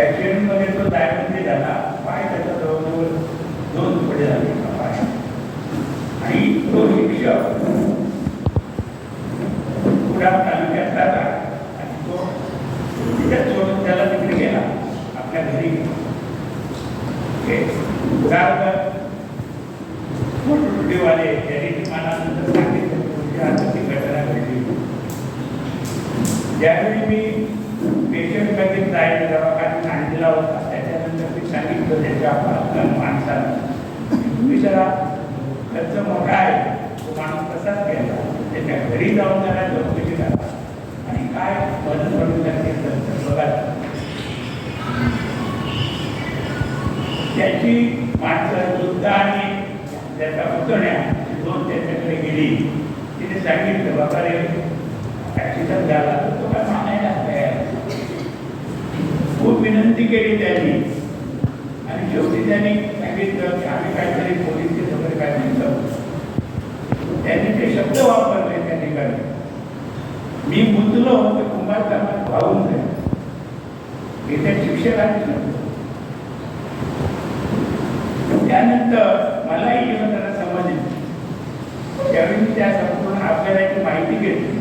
ऍक्सिडेंटमध्ये तो जायमध्ये झाला. पाय त्याचा जवळजवळ दोन तुकडे झाले. पायात. आणि तो शिक्षक कुडाळ तालुक्यात राहता आणि तो तिथे सोडून त्याला तिकडे गेला. आपल्या घरी. मोठमोठेवाले त्यांनी मला नंतर सांगितलं की आता ती घटना घडली. ज्यावेळी मी पेशंट मध्ये जायला मी सांगितलं त्याच्या आपल्या माणसाला तुम्ही खर्च मोठा आहे तो माणूस कसाच घ्यायचा त्याच्या घरी जाऊन त्याला चौकशी करा आणि काय मदत पडू शकते तर बघा त्याची माणसं वृद्ध आणि त्याचा पुतण्या दोन त्याच्याकडे गेली तिने सांगितलं बाबा रे ॲक्सिडंट झाला तर तो काय मानायला तयार खूप विनंती केली त्यांनी. आणि शेवटी त्यांनी सांगितलं की आम्ही काहीतरी पोलीस वगैरे काय म्हणतो. त्यांनी ते शब्द वापरले त्या ठिकाणी. मी गुंतलो ते म्हणजे कुंभार कामात वाहून जाईल. हे त्या शिक्षकांनी सांगितलं. त्यानंतर मलाही ही त्यांना समजले. त्यावेळी मी त्या संपूर्ण आपल्याला माहिती घेतली.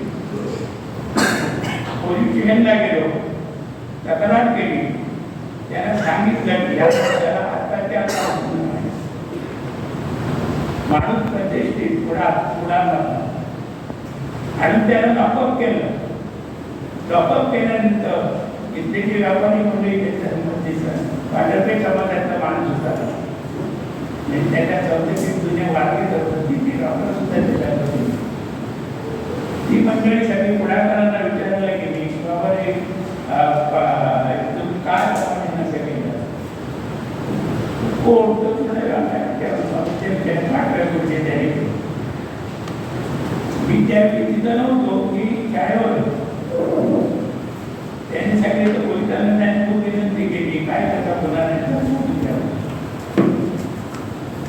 पोलीस स्टेशनला गेलो. तक्रार केली. त्याला सांगितलं की या माणसाला आता त्या माणूस प्रतिष्ठित पुढा पुढा आणि त्यानं लॉकअप केलं. लॉकअप केल्यानंतर इथले जे व्यापारी मंडळी पांढरपे समाजाचा माणूस होता. त्याच्या चौथीत जुन्या वारली होती ती डॉक्टर सुद्धा त्याच्यात होती ती मंडळी सगळी पुढाकारांना विचारायला गेली बाबा रे अं, प- तुम्ही काय आपण नसे केलं कोण तर म्हणाला, "नाही, त्या- ते- ते पांढऱ्या कुठे त्याने मी त्यावेळी तिथं नव्हतो की शाळेवर. त्यांनी सांगितलं पोलिसांना त्यांनी खूप विनंती केली काय त्याचा गुन्हा नाही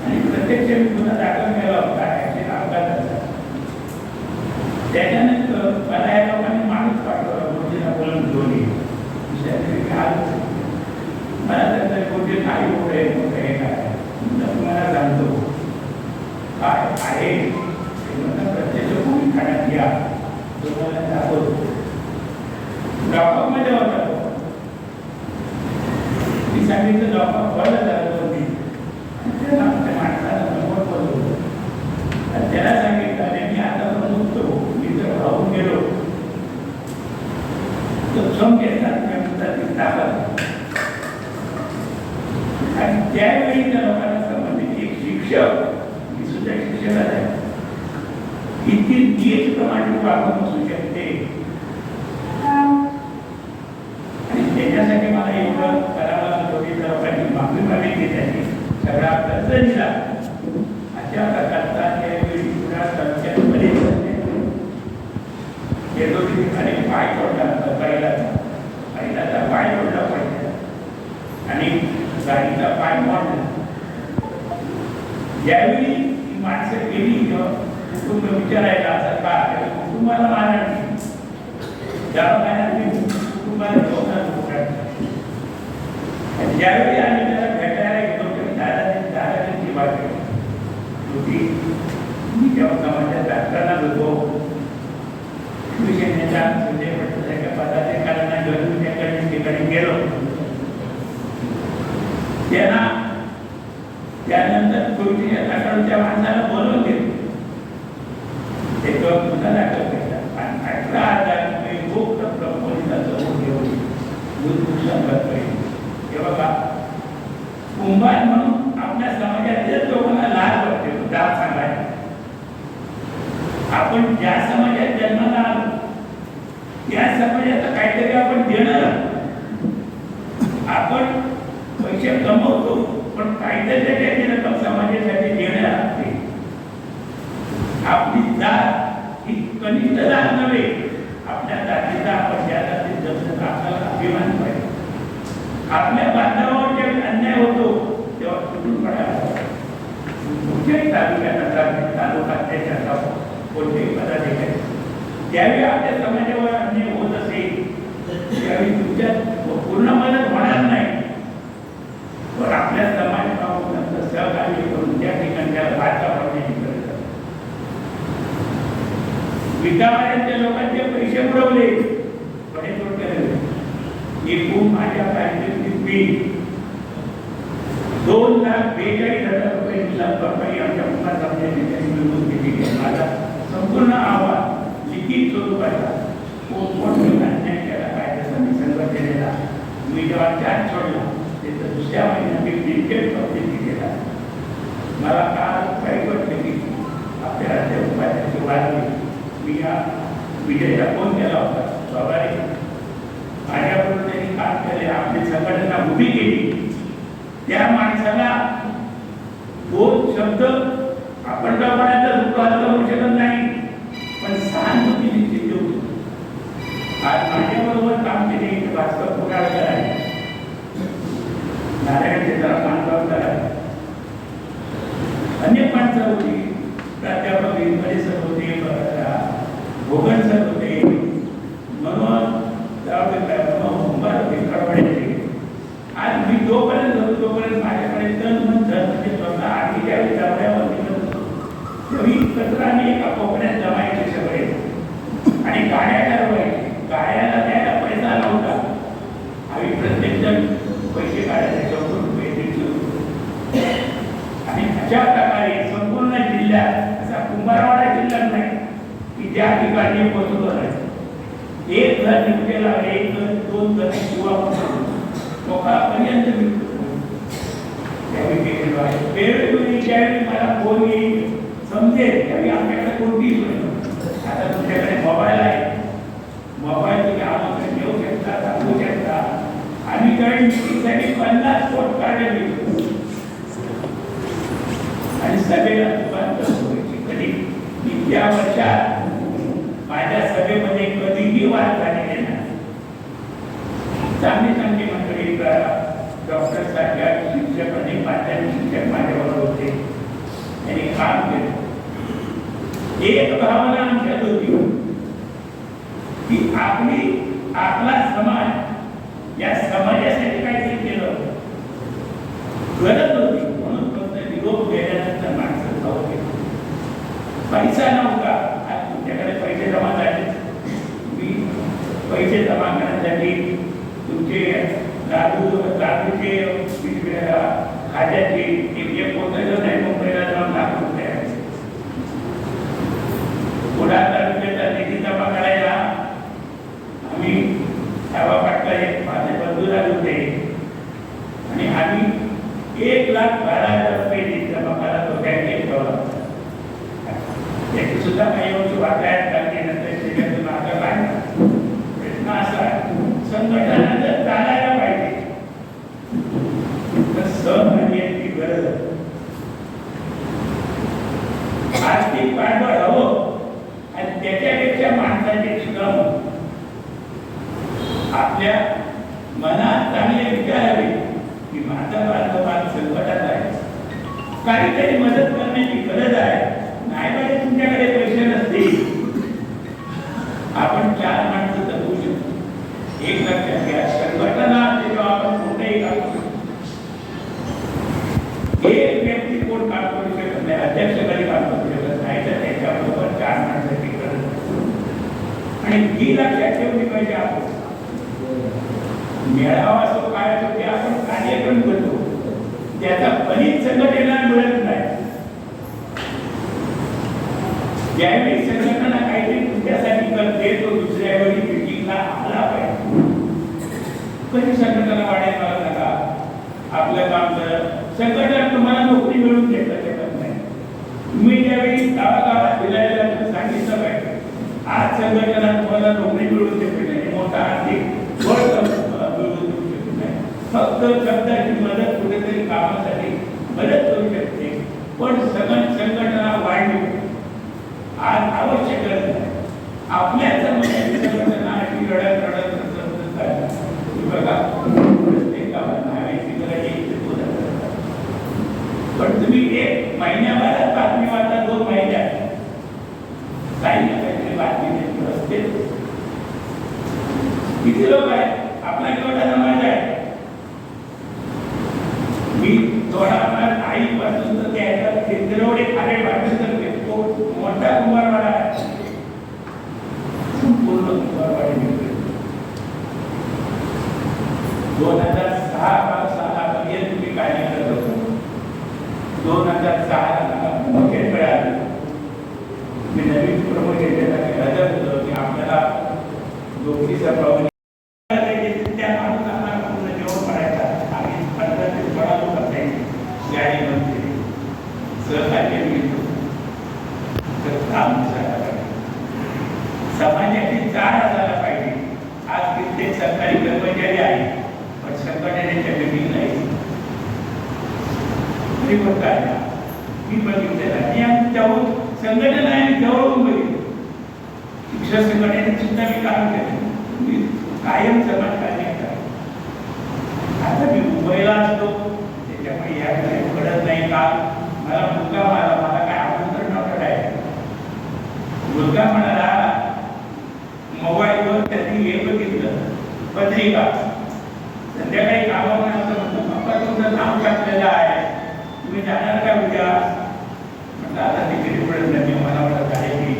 आणि प्रत्यक्ष मी गुन्हा दाखल केला होता ऍक्सिडेंट अपघाताचा त्याच्यानंतर मला या लोकांनी माणूस पाठवला गुरुजीला बोलून घेऊन ये. दुसऱ्या दिवशी आलो. मला त्यांचं गुरुजी नाही पुढे मोठे हे काय म्हणलं, तुम्हाला सांगतो काय आहे ते म्हणलं, प्रत्यक्ष कोणी खाण्यात या तुम्हाला दाखवतो लॉकअपमध्ये होता तो. मी सांगितलं लॉकअप बंद झालं दोन दिवस. आणि त्याला त्या माणसाला समोर बोलवलं. आणि त्याला सांगितलं अरे मी आता पण उठतो मी जर राहून गेलो तर सम घेतात त्या म्हणतात ताकद आणि त्यावेळी त्या लोकांना संबंधित एक शिक्षक मी सुद्धा शिक्षकाच आहे इतकी नीट प्रमाणे वागून असू शकते आणि त्याच्यासाठी मला एवढं करावं लागलं की तर लोकांनी माफी मागितली. त्यांनी सगळा खर्च दिला अशा प्रकारचा गेलो की ठिकाणी पाय तोडला होता बैलाचा बैलाचा पाय तोडला पाहिजे आणि गाडीचा पाय मोडला ज्यावेळी ही माणसं गेली किंवा कुटुंब विचारायला असं का कुटुंबाला मारणार दवाखान्यात कुटुंबाला ज्यावेळी आम्ही त्याला भेटायला गेलो तेव्हा दादाने दादाची वाट होती मी जेव्हा समाजात असताना होतो शिवसेनेच्या सुजय पटवर्धनाच्या पदाधिकाऱ्यांना घेऊन त्याकडे ठिकाणी गेलो त्यांना त्यानंतर तुळशीच्या तटाच्या माणसाला बोलवून घेतलं त्याच्यावर गुन्हा दाखल केला आणि अठरा हजार रुपये रोख रक्कम पोलिसाचं ओढ घेऊन दूध नुकसान हे बघा कुंभार म्हणून आपल्या समाजातल्याच लोकांना लाज वाटते. दाब सांगायला. आपण ज्या समाजात जन्माला आलो त्या समाजाचं काहीतरी आपण देणार आपण पैसे कमवतो पण काहीतरी त्याची रक्कम समाजासाठी देणार लागते. आपली जात ही कनिष्ठ जात नव्हे. आपल्या जातीचा आपण ज्या जातीत जगतो आपल्याला अभिमान पाहिजे. आपल्या बांधवावर जेव्हा अन्याय होतो तेव्हा कुठून पडायला कुठच्याही तालुक्यात असा तालुका त्याच्या कोणतेही पदाधिकारी. ज्यावेळी आपल्या समाजावर अन्याय होत असेल त्यावेळी तुमच्या पूर्ण मदत होणार नाही. पण आपल्या समाज सहकार्य करून त्या ठिकाणच्या त्याला भाषा गरज लोकांचे पैसे बुडवले बडे तोटे एकूण माझ्या पाहिजे फी दोन लाख बेचाळीस हजार रुपये भरपाई आमच्या कुमार साहेबांच्या ठिकाणी मिळवून दिलेली आहे माझा संपूर्ण आवाज लिखित स्वरूपाचा कोणकोणत्या अन्याय केला काय त्याचा मी संघटनेला मी जेव्हा त्यात सोडला त्याचं दुसऱ्या महिन्यात मी क्रिकेट पद्धती केला मला काल काही वाटलं की आपल्या राज्य उपाध्याची वाढली मी या विजयला फोन केला होता स्वाभाविक माझ्याबरोबर त्यांनी काम केले आपली संघटना उभी केली. त्या माणसाला दोन शब्द आपण प्रमाणात दुःखात करू शकत नाही. पण सहानुभूती निश्चित देऊ शकतो. आज माझ्याबरोबर काम केले इथे भास्कर पुकारकर आहे नारायण क्षेत्रात मानगावकर आहे अनेक माणसं होती प्राध्यापक विनपडे सर होते भोगन सर होते मनोज जावडेकर मनोज कुंभार होते कडवड्याचे आज मी जोपर्यंत होतो तोपर्यंत माझ्याकडे तन मन धन म्हणजे स्वतः आधी ज्यावेळी दौऱ्यावर गेलो होतो, तेव्हा ही कचरा मी एका कोपऱ्यात जमायचे सगळे. आणि गाड्या ठरवायचे गाड्याला द्यायला पैसा नव्हता. आम्ही प्रत्येक जण पैसे काढायचे शंभर रुपये दीडशे रुपये. आणि अशा प्रकारे संपूर्ण जिल्ह्यात असा कुंभारवाडा जिल्हा नाही की ज्या ठिकाणी पोहोचलो नाही एक घर निघलेला एक घर दोन घर किंवा लोकांपर्यंत त्यावेळी वेळोवेळी ज्यावेळी मला फोन येईल म्हणजे त्यावेळी आमच्याकडे कोणतीही सोय आता तुमच्याकडे मोबाईल आहे. मोबाईल तुम्ही आमच्याकडे घेऊ शकता सांगू शकता. आम्ही काही मिटिंगसाठी पन्नास कोट कार्ड मिळतो आणि सभेला रूपांतर व्हायची कधी? इतक्या वर्षात. माझ्या सभेमध्ये कधीही वाद झालेले नाही. चांगली चांगली मंडळी डॉक्टर सारख्या शिक्षक आणि पाचव्या शिक्षक माझ्याबरोबर होते. त्यांनी काम केलं. एक भावना आमच्यात होती की आपली आपला समाज या समाजासाठी काहीतरी केलं गरज होती म्हणून फक्त निरोप गेल्यानंतर माणसं जाऊ गेली पैसा नव्हता आज तुमच्याकडे पैसे जमा झाले मी पैसे जमा करण्यासाठी तुमचे दादू दादूचे पिशव्या खाज्याचे एक एक पोतं नाही मुंबईला जाऊन लाख रुपये आहे. कुडाळ तालुक्याचा निधी जमा करायला आम्ही सावा पाटला एक माझे बंधू झाले होते आणि आम्ही एक लाख बारा हजार रुपये निधी जमा करत होतो बँकेत ठेवला त्याची काही वर्ष वाटायला लागली नंतर त्याच्यातून आता काढला प्रश्न असा आहे, संघटना जर चालायला पाहिजे तर सहकार्याची गरज आर्थिक पाठबळ हवं आणि त्याच्यापेक्षा माणसाचे श्रम आपल्या मनात चांगले विचार हवे की माझा बांधवान संकटात आहे काहीतरी मदत करण्याची गरज आहे नाही पाहिजे तुमच्याकडे पैसे नसतील आपण चार माणसं जगू शकतो एक लक्षात घ्या संघटना असते तेव्हा आपण कोणतेही काम करू शकतो. एक व्यक्ती कोण काम करू शकत नाही अध्यक्ष कधी काम करू शकत नाही तर त्याच्याबरोबर चार माणसाची गरज आहे. आणि ही लक्षात ठेवली पाहिजे आपण मेळावा असो काय असो ते आपण कार्यक्रम करतो कधीच संघटनेला मिळत नाही. ज्यावेळी संघटना काहीतरी तुमच्यासाठी करते तो दुसऱ्या वेळी मिटिंगला आला पाहिजे. कधी संघटना वाढायला मला नका आपलं काम करत संघटना तुम्हाला नोकरी मिळून देता शकत नाही. तुम्ही ज्यावेळी गावागावात फिरायला सांगितलं पाहिजे. आज संघटना तुम्हाला नोकरी मिळून देते नाही मोठा आर्थिक बळ तुम्हाला मिळवून नाही. फक्त शब्दाची मदत कुठेतरी कामासाठी मदत करू शकते. पण सगळं संघटना वाढली. आज आवश्यक गरज आहे. आपल्याच समाजाची संघटना अशी रडत रडत बघा प्रत्येक गावात पण तुम्ही एक महिन्याभरात बातमी वाचा दोन महिन्यात. काही ना काहीतरी बातमी देत रस्ते किती लोक आहेत आपला केवढा समाज आहे इंद्रवडे खाले वाटेल तो मोठा कुंभारवाडा आहे संपूर्ण कुंभारवाडी निर्मित. दोन हजार सहा सालापर्यंत मी कार्य करत होतो दोन हजार सहा बकेट मिळालं मी नवीन प्रमुख घेतलेला हजर होतो. की आपल्याला दोघीचा प्रॉब्लेम त्या माणसाला पूर्ण जेवण करायचा आणि पंधरा ते सोळा लोक असायचे गाडीमध्ये सहकार्य मिळतो तर काम दिसायला पाहिजे समाजाची जाण असायला पाहिजे आज कित्येक सरकारी कर्मचारी आहेत पण संघटनेच्या मीटिंग नाही तरी पण काय मी बघितलेलं आहे. आणि आम्ही जवळ संघटना आहे आणि त्यावरून बघितलं शिक्षण संघटनेत सुद्धा मी काम केलं मी कायम समाजकार्य करतो आता मी मुंबईला असतो त्याच्यामुळे या काही पडत नाही का मला मुलगा मला मला काय आमंत्रण नव्हतं काय मुलगा म्हणाला मोबाईलवर त्यांनी हे बघितलं पत्रिका तुमचं नाव टाकलेलं आहे तुम्ही जाणार का उद्या म्हटलं आता तिकीट पडत नाही मला म्हणत आहे की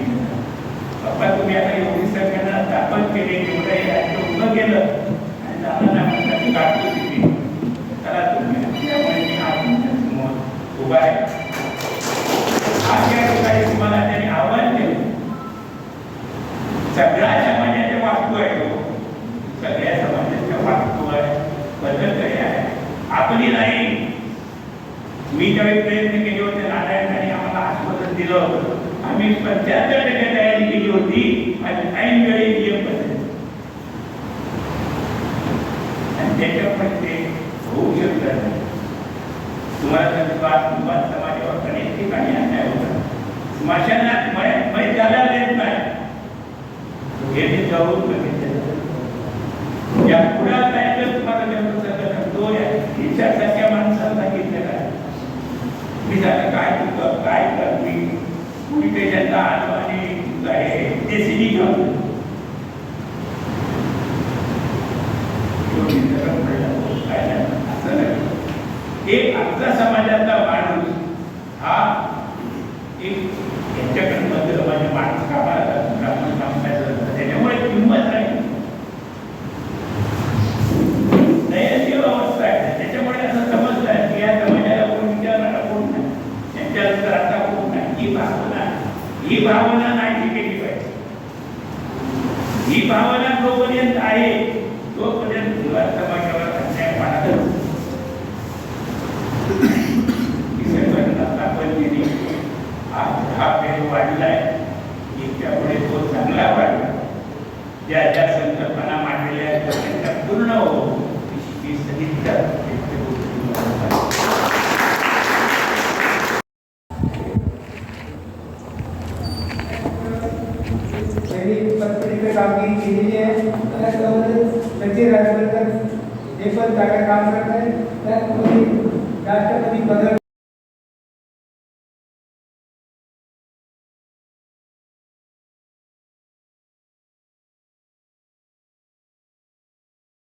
पप्पा तुम्ही आता एवढी संघटना स्थापन केली एवढं हे राज्य उभं केलं आणि जाणार नाही म्हणतात मी काढतो तिकीट चला तुम्ही त्यामुळे मी आज तुमच्यासमोर उभा आहे आज या ठिकाणी तुम्हाला त्यांनी आव्हान केलं सगळ्या समाजाचे वास्तू आहे तो सगळ्या समाजाचे वास्तू आहे बदल तरी आहे आपली नाही मी ज्यावेळी प्रयत्न केले होते नारायणांनी आम्हाला आश्वासन दिलं होतं. आम्ही पंच्याहत्तर टक्के तयारी केली होती आणि ऐन वेळी नियम बदलले आणि ते होऊ शकलं नाही. तुम्हाला सांगतो आज समाजावर अनेक ठिकाणी अन्याय होता. स्मशानात मय मय देत नाही. हे मी जवळून बघितलेलं या पुढे काय तर तुम्हाला तो माणसाला सांगितलं मी काय काय कुणी पेशंटला आलो आणि तुझं ते घेऊन काय नाही असं नाही एक आमचा समाजातला माणूस हा एक यांच्याकडे मध्ये माझे माणूस कामाला जातो, ब्राह्मण काम करायचं त्याच्यामुळे किंमत नाही दयनीय अवस्था आहे त्याच्यामुळे असं समजलं आहे की या समाजाला कोण विचारणारा कोण नाही त्यांच्यानंतर आता कोण नाही ही भावना ही भावना नाही केली पाहिजे. ही भावना जोपर्यंत आहे तोपर्यंत तुला समाजावर अन्याय वाढत हा पेर वाढलाय इतक्यापुढे तो चांगला वाढला. त्या ज्या संकल्पना मांडलेल्या आहेत त्या पूर्ण हो ही सदिच्छा व्यक्त होती. त्यांनी पत्रिकेची कामगिरी केलेली आहे त्याचबरोबर सचिन राजवर्धन हे पण चांगलं काम करत आहे त्याचबरोबर राष्ट्रपती पदक